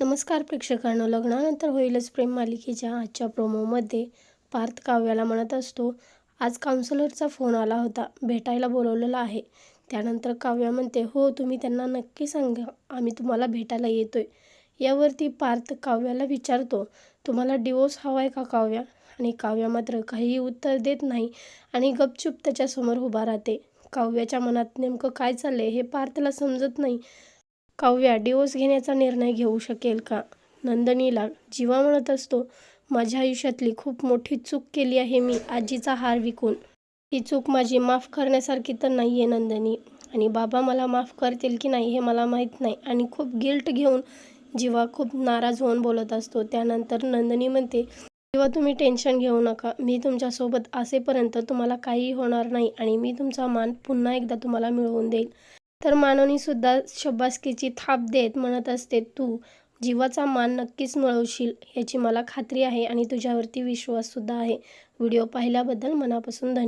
नमस्कार प्रेक्षकांनो लग्नानंतर होईलच प्रेम मालिकेच्या आजच्या प्रोमोमध्ये पार्थ काव्याला म्हणत असतो आज काउन्सिलरचा फोन आला होता भेटायला बोलवलेला आहे. त्यानंतर काव्या म्हणते हो तुम्ही त्यांना नक्की सांगा आम्ही तुम्हाला भेटायला येतोय. यावरती पार्थ काव्याला विचारतो तुम्हाला डिवोर्स हवा आहे का काव्या? आणि काव्या मात्र काहीही उत्तर देत नाही आणि गपचूप त्याच्यासमोर उभा राहते. काव्याच्या मनात नेमकं काय चाललंय हे पार्थला समजत नाही. काव्या डिवोर्स घेण्याचा निर्णय घेऊ शकेल का? नंदनीला जीवा म्हणत असतो माझ्या आयुष्यातली खूप मोठी चूक केली आहे मी आजीचा हार विकून. ही चूक माझी माफ करण्यासारखी तर नाही आहे नंदनी. आणि बाबा मला माफ करतील की नाही हे मला माहीत नाही. आणि खूप गिल्ट घेऊन जीवा खूप नाराज होऊन बोलत असतो. त्यानंतर नंदनी म्हणते किंवा तुम्ही टेन्शन घेऊ नका. मी तुमच्यासोबत असेपर्यंत तुम्हाला काहीही होणार नाही आणि मी तुमचा मान पुन्हा एकदा तुम्हाला मिळवून देईल. तर मानवनीसुद्धा शब्बासकीची थाप देत म्हणत असते तू जीवाचा मान नक्कीच मिळवशील याची मला खात्री आहे आणि तुझ्यावरती विश्वाससुद्धा आहे. व्हिडिओ पाहिल्याबद्दल मनापासून धन्यवाद